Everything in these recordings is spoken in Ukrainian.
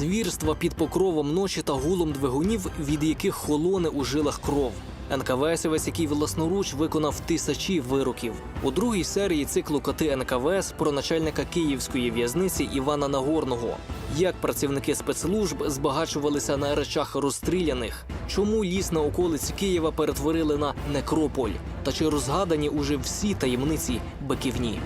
Звірства під покровом ночі та гулом двигунів, від яких холоне у жилах кров. НКВСівець, який власноруч виконав тисячі вироків. У другій серії циклу Коти НКВС про начальника київської в'язниці Івана Нагорного. Як працівники спецслужб збагачувалися на речах розстріляних? Чому ліс на околиці Києва перетворили на некрополь? Та чи розгадані уже всі таємниці биківні?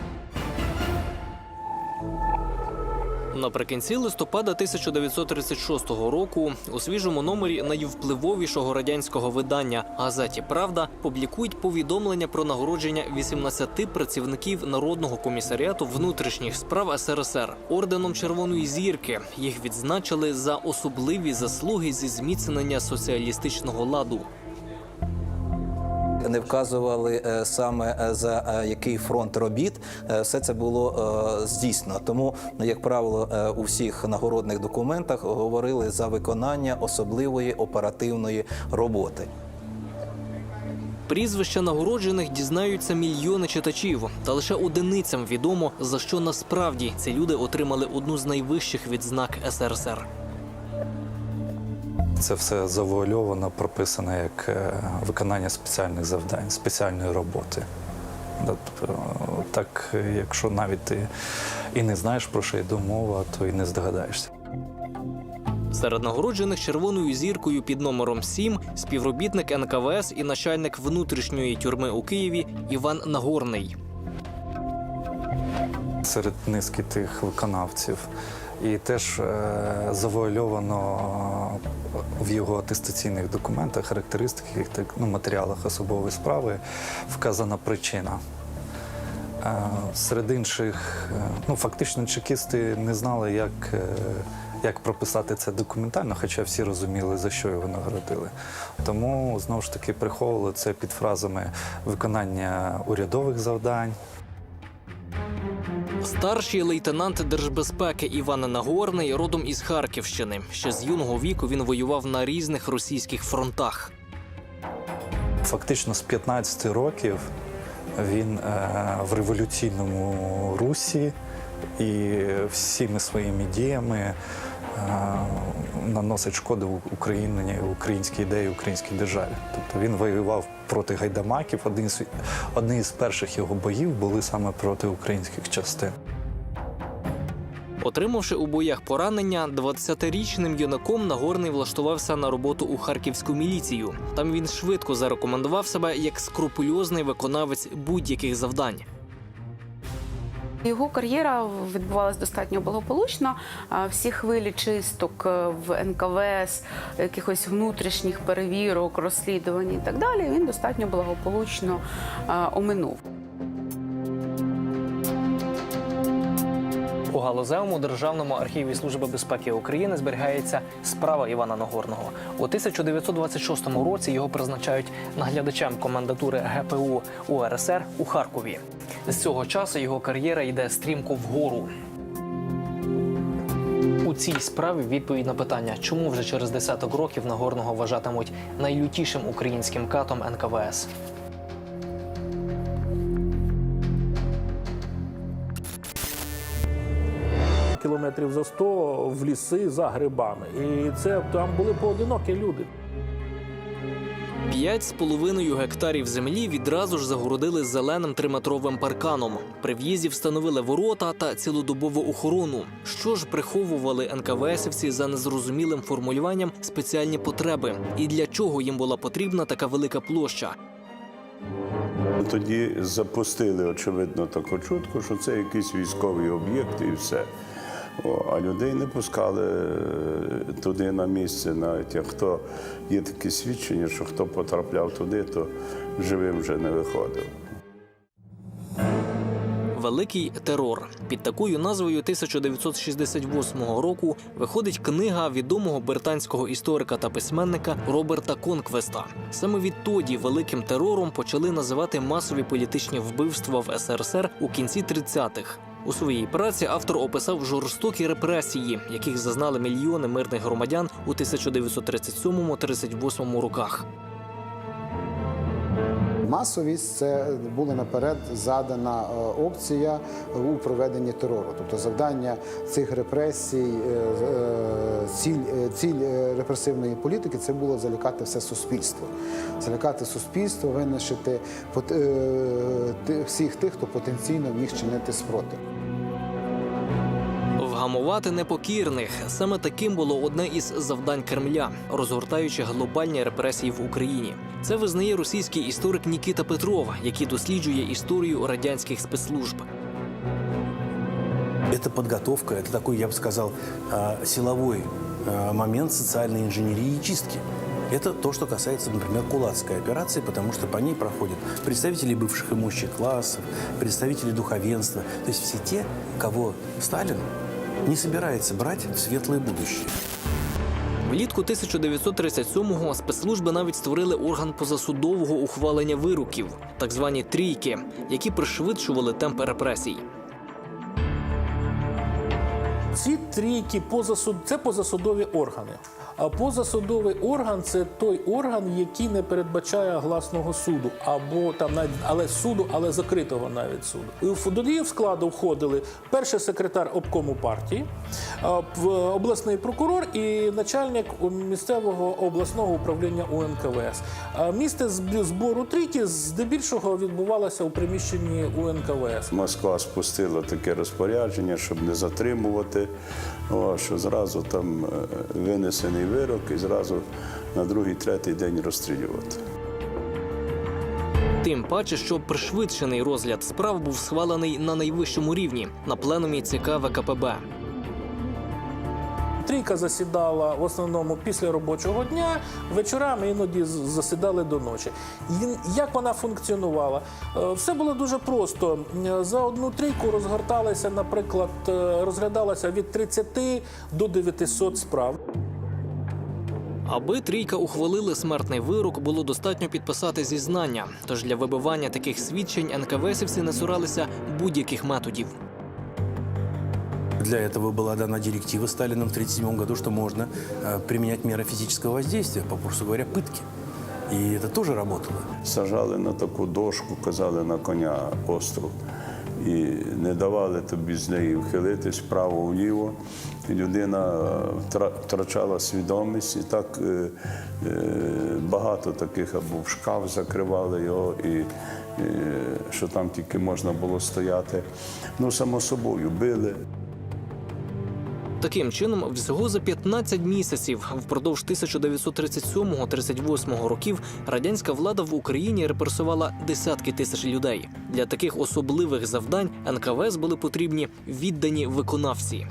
Наприкінці листопада 1936 року у свіжому номері найвпливовішого радянського видання газеті Правда публікують повідомлення про нагородження 18 працівників Народного комісаріату внутрішніх справ СРСР орденом Червоної зірки. Їх відзначили за особливі заслуги зі зміцнення соціалістичного ладу. Не вказували е, саме е, за е, який фронт робіт все це було здійснено. Тому, як правило, у всіх нагородних документах говорили за виконання особливої оперативної роботи. Прізвища нагороджених дізнаються мільйони читачів, та лише одиницям відомо за що насправді ці люди отримали одну з найвищих відзнак СРСР. Це все завуальовано, прописано як е, виконання спеціальних завдань, спеціальної роботи. Тобто, Так, якщо навіть ти і не знаєш, про що йде мова, то і не здогадаєшся. Серед нагороджених червоною зіркою під номером 7 співробітник НКВС і начальник внутрішньої тюрми у Києві Іван Нагорний. серед низки тих виконавців. І теж е, завуальовано в його атестаційних документах, характеристиках, ну, матеріалах особової справи вказана причина. Е, серед інших, е, ну фактично, чекісти не знали, як, е, як прописати це документально, хоча всі розуміли, за що його нагородили. Тому знову ж таки приховували це під фразами виконання урядових завдань. Старший лейтенант держбезпеки Іван Нагорний родом із Харківщини. Ще з юного віку він воював на різних російських фронтах. Фактично з 15 років він е, в революційному русі і всіми своїми діями е, наносить шкоду Україні, українській ідеї, українській державі. Тобто він воював проти гайдамаків. Один з, одні з перших його боїв були саме проти українських частин. Отримавши у боях поранення, 20-річним юнаком Нагорний влаштувався на роботу у харківську міліцію. Там він швидко зарекомендував себе як скрупульозний виконавець будь-яких завдань. Його кар'єра відбувалась достатньо благополучно. Всі хвилі чисток е, в НКВС, якихось внутрішніх перевірок, розслідувань і так далі. Він достатньо благополучно е, оминув. Галузевому державному архіві Служби безпеки України зберігається справа Івана Нагорного. У 1926 році його призначають наглядачем комендатури ГПУ УРСР у Харкові. З цього часу його кар'єра йде стрімко вгору. У цій справі відповідь на питання, чому вже через десяток років Нагорного вважатимуть найлютішим українським катом НКВС. Кілометрів за 100 в ліси за грибами. І це там були поодинокі люди. П'ять з половиною гектарів землі відразу ж загородили зеленим триметровим парканом. При в'їзді встановили ворота та цілодобову охорону. Що ж приховували НКВСівці за незрозумілим формулюванням спеціальні потреби, і для чого їм була потрібна така велика площа? Тоді запустили, очевидно, таку чутку, що це якийсь військовий об'єкт і все. А людей не пускали е, туди на місце, навіть хто є таке свідчення, що хто потрапляв туди, то живим вже не виходив. Великий терор під такою назвою 1968 року виходить книга відомого британського історика та письменника Роберта Конквеста. Саме відтоді великим терором почали називати масові політичні вбивства в СРСР у кінці 30-х. У своїй праці автор описав жорстокі репресії, яких зазнали мільйони мирних громадян у 1937-38 роках. Масовість це була наперед задана е, опція у проведенні терору. Тобто завдання цих репресій, е, е, ціль, ціль репресивної політики це було залякати все суспільство. Залякати суспільство, винищити всіх тих, хто потенційно міг чинити спротив. Вгамувати непокірних саме таким було одне із завдань Кремля, розгортаючи глобальні репресії в Україні. Це визнає російський історик Нікіта Петров, який досліджує історію радянських спецслужб. Это подготовка, это такой, я бы сказал, э, силовой э, момент социальной инженерии и чистки. Это то, что касается, например, кулацкой операции, потому что по ней проходят представители бывших имущих классов, представители духовенства, то есть все те, кого Сталин не собирается брать в светлое будущее. Влітку 1937-го спецслужби навіть створили орган позасудового ухвалення вироків, так звані трійки, які пришвидшували темп репресій. Ці трійки позасуд це позасудові органи. А позасудовий орган це той орган, який не передбачає гласного суду, або там навіть але суду, але закритого навіть суду. І до її складу входили перший секретар обкому партії, обласний прокурор і начальник місцевого обласного управління УНКВС. Місце збору трійки здебільшого відбувалося у приміщенні УНКВС. Москва спустила таке розпорядження, щоб не затримувати, о, що зразу там е, винесений вирок і зразу на другий, третій день розстрілювати. Тим паче, що пришвидшений розгляд справ був схвалений на найвищому рівні на пленумі ЦК ВКПБ. Трійка засідала в основному після робочого дня, вечорами іноді засідали до ночі. Як вона функціонувала? Е, Все було дуже просто. Е, За одну трійку розгорталися, наприклад, е, розглядалося від 30 до 900 справ. Аби трійка ухвалили смертний вирок, було достатньо підписати зізнання. Тож для вибивання таких свідчень НКВСівці не цуралися будь-яких методів. Для этого была дана директива Сталином в 1937 году, что можно э, применять меры физического воздействия, попросту говоря, пытки. И это тоже работало. Сажали на таку дошку, казали на коня остров. І не давали тобі з неї вхилитись вправо-вліво. І людина втра- втрачала свідомість. І так е, е, багато таких або в шкаф закривали його, і е, що там тільки можна було стояти. Ну, само собою, били. Таким чином, всього за 15 місяців впродовж 1937-38 років радянська влада в Україні репресувала десятки тисяч людей. Для таких особливих завдань НКВС були потрібні віддані виконавці.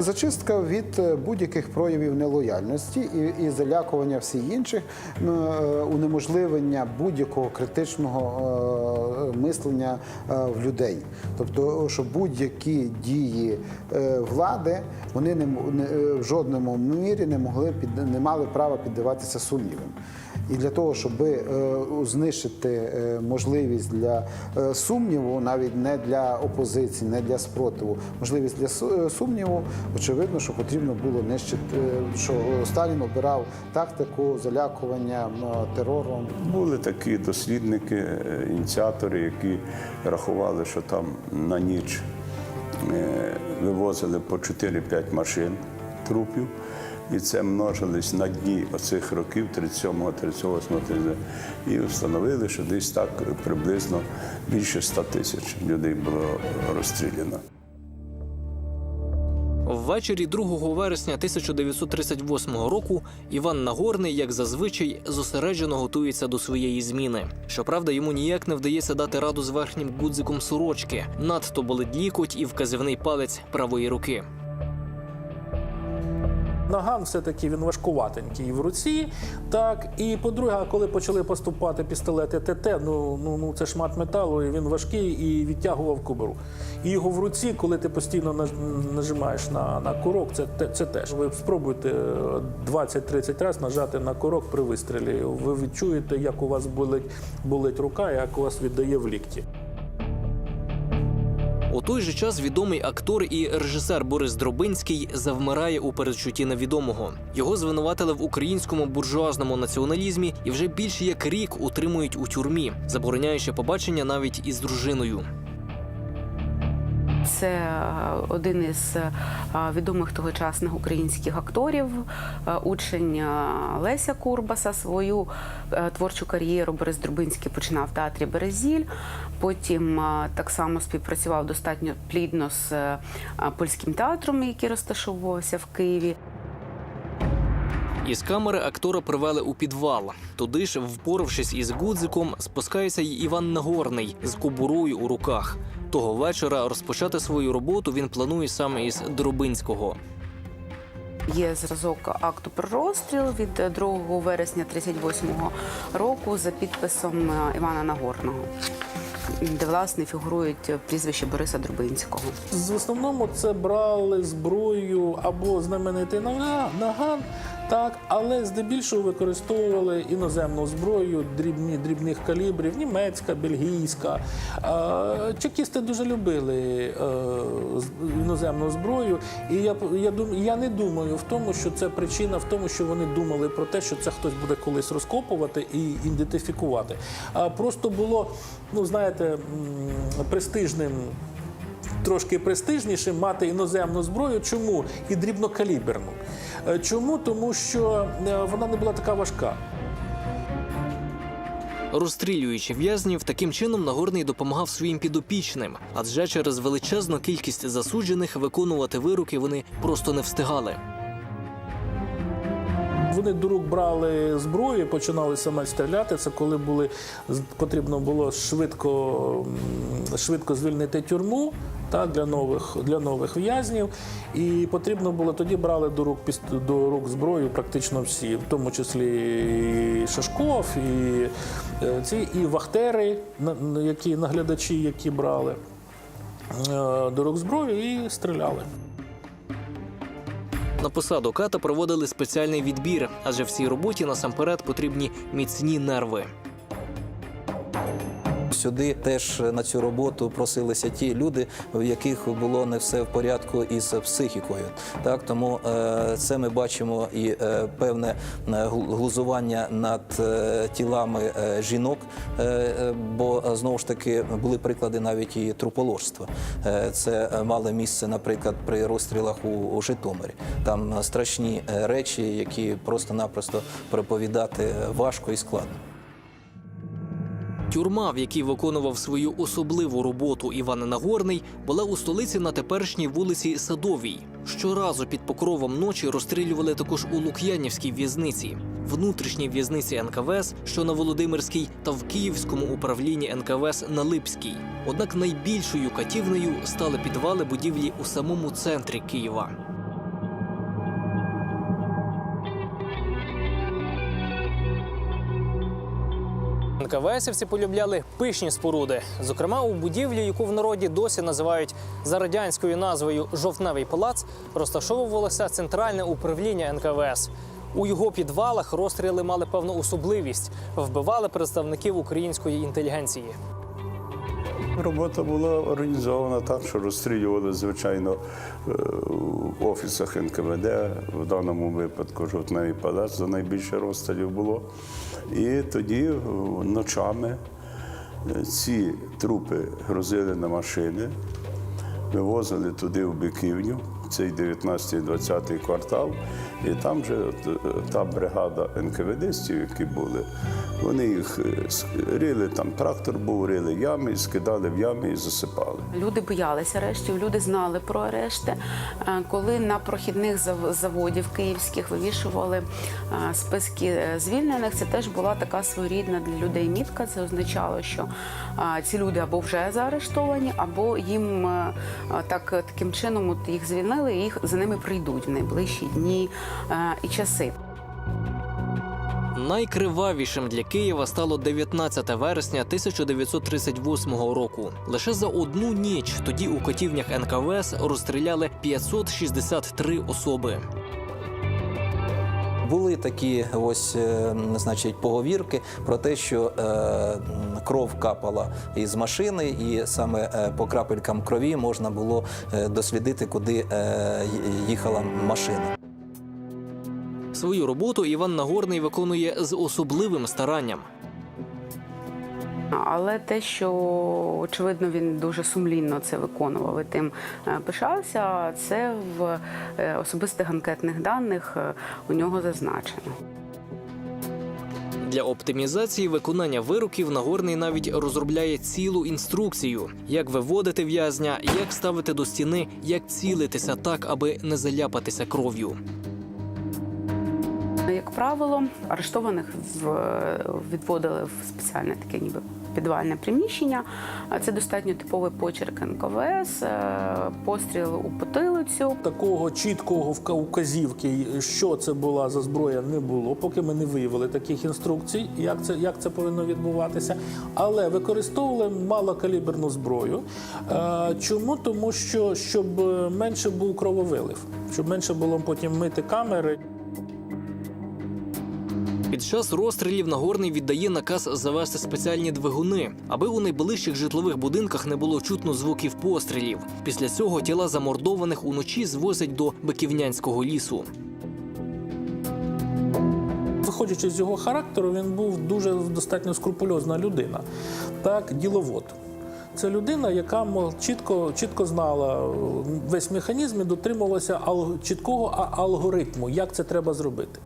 Зачистка від е, будь-яких проявів нелояльності і, і залякування всіх інших, е, унеможливлення будь-якого критичного е, мислення в людей. Тобто, що будь-які дії влади вони не, в жодному мірі не могли під не мали права піддаватися сумнівам. І для того, щоб е, знищити е, можливість для е, сумніву, навіть не для опозиції, не для спротиву, можливість для сумніву, очевидно, що потрібно було нищити, що Сталін обирав тактику залякування терором. Були такі дослідники, ініціатори, які рахували, що там на ніч вивозили по 4-5 машин трупів. І це множились на дні оцих років 37-го, 38-го, 39 і встановили, що десь так приблизно більше 100 тисяч людей було розстріляно. Ввечері 2 вересня 1938 року Іван Нагорний, як зазвичай, зосереджено готується до своєї зміни. Щоправда, йому ніяк не вдається дати раду з верхнім гудзиком сорочки. Надто болить лікоть і вказівний палець правої руки. Наган все-таки він важкуватенький в руці. Так, і по-друге, коли почали поступати пістолети ТТ, ну, ну, ну це шмат металу, і він важкий і відтягував кобуру. І його в руці, коли ти постійно нажимаєш на, на курок, це, це теж. Ви спробуйте е, 20-30 разів нажати на курок при вистрілі. Ви відчуєте, як у вас болить, болить рука, як у вас віддає в лікті. У той же час відомий актор і режисер Борис Дробинський завмирає у передчутті невідомого. Його звинуватили в українському буржуазному націоналізмі і вже більше як рік утримують у тюрмі, забороняючи побачення навіть із дружиною. Це е, один із е, відомих тогочасних українських акторів, е, учень Леся Курбаса. Свою творчу кар'єру Борис Друбинський починав в театрі Березіль. Потім так само співпрацював достатньо плідно з польським театром, який розташовувався в Києві. Із камери актора привели у підвал. Туди ж, впоравшись із гудзиком, спускається й Іван Нагорний з кобурою у руках. Того вечора розпочати свою роботу він планує саме із Дробинського. Є зразок акту про розстріл від 2 вересня 38-го року за підписом е, Івана Нагорного, де власне фігурують прізвище Бориса Друбинського. В основному це брали зброю або знаменитий наган, так, але здебільшого використовували іноземну зброю дрібні, дрібних калібрів, німецька, бельгійська. Чекісти дуже любили е, іноземну зброю, і я, я, я не думаю в тому, що це причина в тому, що вони думали про те, що це хтось буде колись розкопувати і ідентифікувати. Просто було, ну знаєте, престижним трошки престижнішим мати іноземну зброю. Чому? І дрібнокаліберну. Е, Чому? Тому що е, вона не була така важка. Розстрілюючи в'язнів, таким чином Нагорний допомагав своїм підопічним, адже через величезну кількість засуджених виконувати вироки вони просто не встигали. Вони до рук брали зброю, починали саме стріляти. Це коли були потрібно було швидко, швидко звільнити тюрму так, для нових для нових в'язнів. І потрібно було тоді брали до рук до рук зброю практично всі, в тому числі і Шашков, і е, ці і вахтери, які наглядачі, які брали е, до рук зброю і стріляли. На посаду ката проводили спеціальний відбір, адже в цій роботі насамперед потрібні міцні нерви. Сюди теж на цю роботу просилися ті люди, в яких було не все в порядку із психікою. Так тому е, це ми бачимо і е, певне е, глузування над тілами жінок, бо знову ж таки були приклади навіть і труположства. Це мало місце, наприклад, при розстрілах у, Житомирі. Там страшні речі, які просто-напросто проповідати важко і складно. Тюрма, в якій виконував свою особливу роботу Іван Нагорний, була у столиці на теперішній вулиці Садовій. Щоразу під покровом ночі розстрілювали також у Лук'янівській в'язниці, внутрішній в'язниці НКВС, що на Володимирській, та в Київському управлінні НКВС на Липській. Однак найбільшою катівнею стали підвали будівлі у самому центрі Києва. НКВСівці полюбляли пишні споруди, зокрема у будівлі, яку в народі досі називають за радянською назвою Жовтневий палац, розташовувалося центральне управління НКВС. У його підвалах розстріли мали певну особливість, вбивали представників української інтелігенції. Робота була організована так, що розстрілювали, звичайно, е, в офісах НКВД, в даному випадку жовтневий палац за найбільше розстрілів було. І тоді е, ночами е, ці трупи грузили на машини, вивозили туди в Биківню, цей 19-20 квартал, і там же от, е, та бригада НКВДстів, які були, вони їх е, рили, там трактор був, рили ями, скидали в ями і засипали. Люди боялися арештів, люди знали про арешти. Е, Коли на прохідних заводів київських вивішували списки звільнених, це теж була така своєрідна для людей мітка. Це означало, що ці люди або вже заарештовані, або їм так таким чином от їх звільнили, і їх за ними прийдуть в найближчі дні е, і часи. Найкривавішим для Києва стало 19 вересня 1938 року. Лише за одну ніч тоді у котівнях НКВС розстріляли 563 особи. Були такі ось, е, значить, поговірки про те, що е, кров капала із машини, і саме е, по крапелькам крові можна було дослідити, куди їхала машина. Свою роботу Іван Нагорний виконує з особливим старанням. Але те, що очевидно він дуже сумлінно це виконував і тим е, пишався, це в е, особистих анкетних даних е, у нього зазначено. Для оптимізації виконання вироків Нагорний навіть розробляє цілу інструкцію, як виводити в'язня, як ставити до стіни, як цілитися так, аби не заляпатися кров'ю. Як правило, арештованих відводили в спеціальне таке ніби підвальне приміщення. Це достатньо типовий почерк НКВС, е, постріл у потилицю. Такого чіткого указівки, що це була за зброя, не було, поки ми не виявили таких інструкцій, як це, як це повинно відбуватися. Але використовували малокаліберну зброю. Е, Чому? Тому що щоб е, менше був крововилив, щоб менше було потім мити камери. Під час розстрілів Нагорний віддає наказ завести спеціальні двигуни, аби у найближчих житлових будинках не було чутно звуків пострілів. Після цього тіла замордованих уночі звозять до Биківнянського лісу. Виходячи з його характеру, він був дуже достатньо скрупульозна людина, так, діловод. Це людина, яка чітко, чітко знала весь механізм і дотримувалася ал- чіткого алгоритму, як це треба зробити.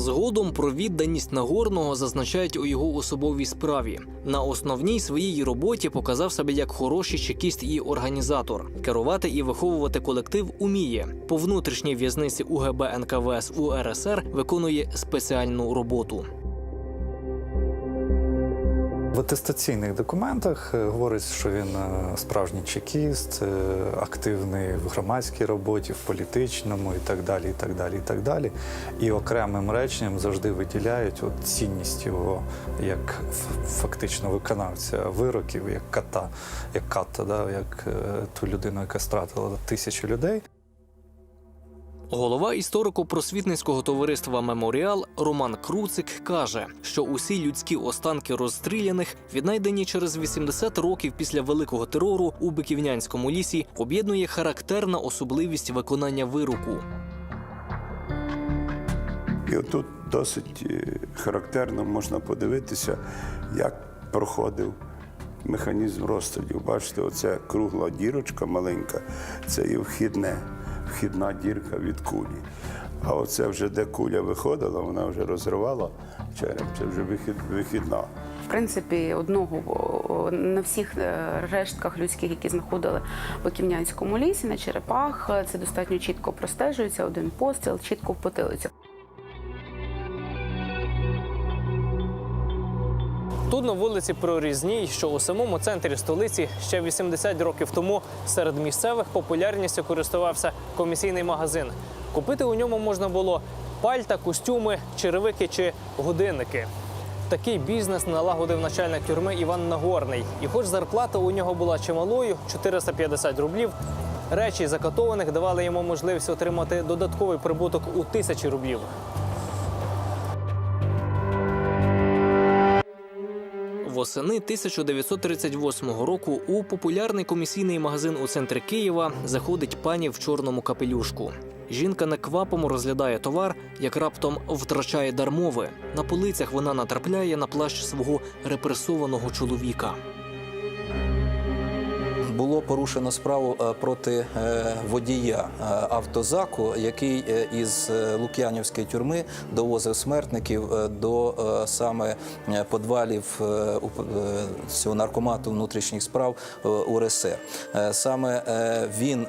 Згодом про відданість Нагорного зазначають у його особовій справі. На основній своїй роботі показав себе як хороший чекіст і організатор. Керувати і виховувати колектив уміє. По внутрішній в'язниці УГБ НКВС УРСР виконує спеціальну роботу. В атестаційних документах е, говориться, що він е, справжній чекіст, е, активний в громадській роботі, в політичному і так далі. І так далі, і так далі. І окремим реченням завжди виділяють от цінність його як фактично виконавця вироків, як ката, як ката, да, як ту людину, яка стратила тисячі людей. Голова історико-просвітницького товариства Меморіал Роман Круцик каже, що усі людські останки розстріляних, віднайдені через 80 років після великого терору у Биківнянському лісі, об'єднує характерна особливість виконання вироку. І отут досить е, характерно можна подивитися, як проходив механізм розстрілів. Бачите, оця кругла дірочка маленька, це і вхідне, вхідна дірка від кулі. А оце вже де куля виходила, вона вже розривала череп, це вже вихід, вихідна. В принципі, одного на всіх е, рештках людських, які знаходили в Биківнянському лісі, на черепах, е, це достатньо чітко простежується. Один постріл, чітко в потилицю. Тут на вулиці Прорізній, що у самому центрі столиці ще 80 років тому серед місцевих популярністю користувався комісійний магазин. Купити у ньому можна було пальта, костюми, черевики чи годинники. Такий бізнес налагодив начальник тюрми Іван Нагорний. І хоч зарплата у нього була чималою 450 рублів. Речі закатованих давали йому можливість отримати додатковий прибуток у тисячі рублів. Восени 1938 року у популярний комісійний магазин у центрі Києва заходить пані в чорному капелюшку. Жінка неквапом розглядає товар, як раптом втрачає дармови. На полицях вона натрапляє на плащ свого репресованого чоловіка. Було порушено справу е, проти е, водія е, автозаку, який із Лук'янівської тюрми довозив смертників до саме подвалів цього наркомату внутрішніх справ УРСР. Саме він.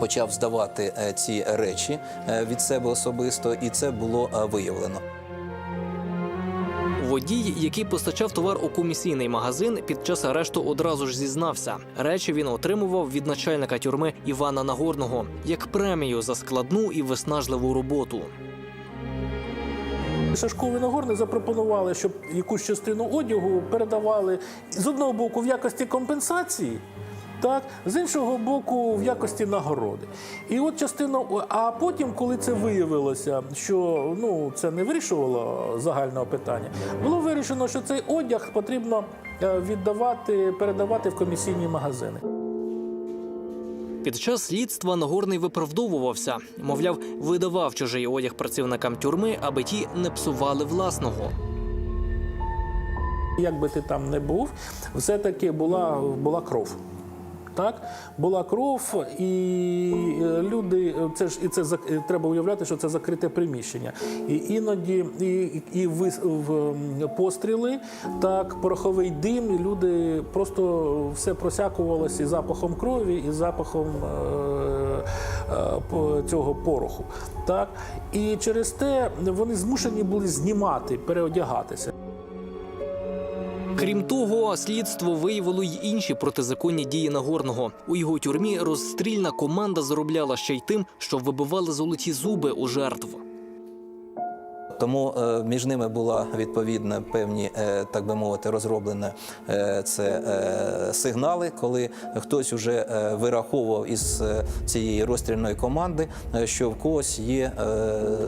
Почав здавати ці речі від себе особисто, і це було виявлено. Водій, який постачав товар у комісійний магазин, під час арешту одразу ж зізнався. Речі він отримував від начальника тюрми Івана Нагорного як премію за складну і виснажливу роботу. Сашкові Нагорний запропонували, щоб якусь частину одягу передавали з одного боку в якості компенсації Так, з іншого боку, в якості нагороди. І от частину, а потім, коли це виявилося, що ну це не вирішувало загального питання, було вирішено, що цей одяг потрібно е, віддавати, передавати в комісійні магазини. Під час слідства Нагорний виправдовувався, мовляв, видавав чужий одяг працівникам тюрми, аби ті не псували власного. Як би ти там не був, все-таки була, була кров. Так, була кров, і е, люди, це ж і це е, треба уявляти, що це закрите приміщення. І іноді і, і ви, постріли, так, пороховий дим, і люди просто все просякувалося і запахом крові, і запахом е, е, цього пороху. Так, і через те вони змушені були знімати, переодягатися. Крім того, слідство виявило й інші протизаконні дії Нагорного. У його тюрмі розстрільна команда заробляла ще й тим, що вибивали золоті зуби у жертв. Тому е, між ними була відповідно певні, е, так би мовити, розроблені е, це сигнали, коли хтось уже вираховував із цієї розстрільної команди, що в когось є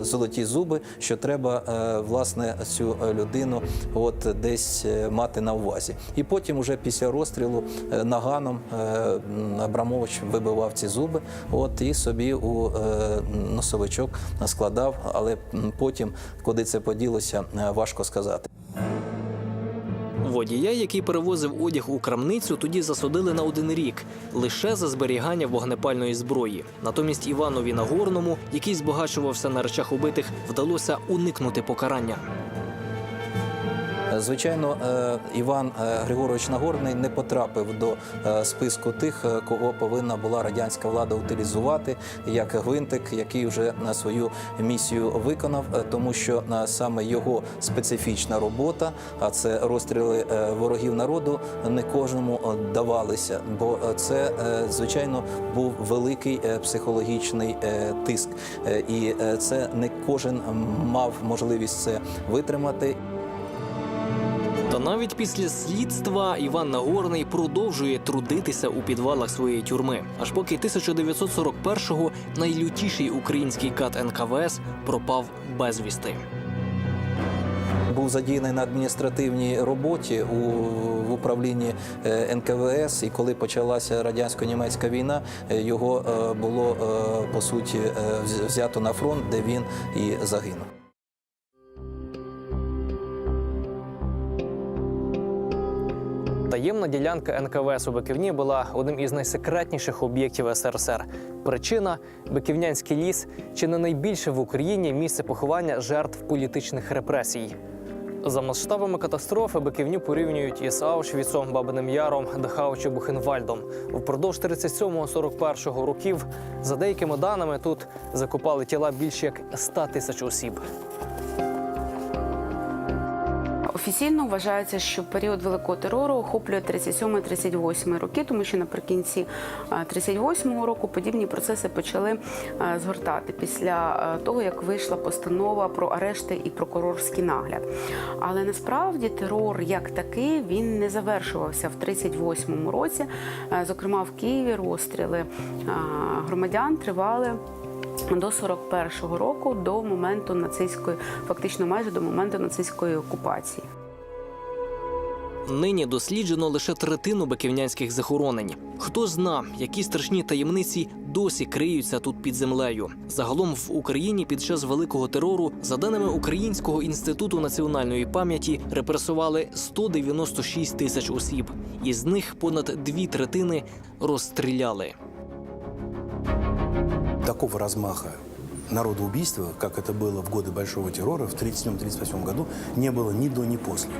золоті зуби, що треба власне цю людину от десь мати на увазі. І потім, уже після розстрілу наганом Абрамович вибивав ці зуби, от і собі у носовичок складав, але потім, куди це поділося, е, важко сказати. Водія, який перевозив одяг у крамницю, тоді засудили на один рік лише за зберігання вогнепальної зброї. Натомість Іванові Нагорному, який збагачувався на речах убитих, вдалося уникнути покарання. Звичайно, е, Іван е, Григорович Нагорний не потрапив до е, списку тих, кого повинна була радянська влада утилізувати як гвинтик, який вже на свою місію виконав, тому що саме його специфічна робота, а це розстріли ворогів народу, не кожному давалися, бо це звичайно був великий психологічний тиск, і це не кожен мав можливість це витримати. Та навіть після слідства Іван Нагорний продовжує трудитися у підвалах своєї тюрми, аж поки 1941-го найлютіший український кат НКВС пропав безвісти. був задіяний на адміністративній роботі у в управлінні е, НКВС. І коли почалася радянсько-німецька війна, е, його е, було по суті взято на фронт, де він і загинув. Таємна ділянка НКВС у Биківні була одним із найсекретніших об'єктів СРСР. Причина Биківнянський ліс чи не найбільше в Україні місце поховання жертв політичних репресій. За масштабами катастрофи Биківню порівнюють із Аушвіцом, Бабиним Яром, Дахау чи Бухенвальдом. Впродовж 37-41 років, за деякими даними, тут закопали тіла більше як 100 тисяч осіб. Офіційно вважається, що період великого терору охоплює 37-38 роки, тому що наприкінці е, 38-го року подібні процеси почали згортати після того, як вийшла постанова про арешти і прокурорський нагляд. Але насправді терор як такий він не завершувався в 38-му році. Зокрема, в Києві розстріли громадян тривали. До 41-го року, до моменту нацистської, фактично майже до моменту нацистської окупації. Нині досліджено лише третину биківнянських захоронень. Хто зна, які страшні таємниці досі криються тут під землею. Загалом в Україні під час великого терору, за даними Українського інституту національної пам'яті, репресували 196 тисяч осіб. Із них понад дві третини розстріляли Такого размаха народоубийства, как это было в годы Большого террора в 1937-1938 году, не было ни до, ни после.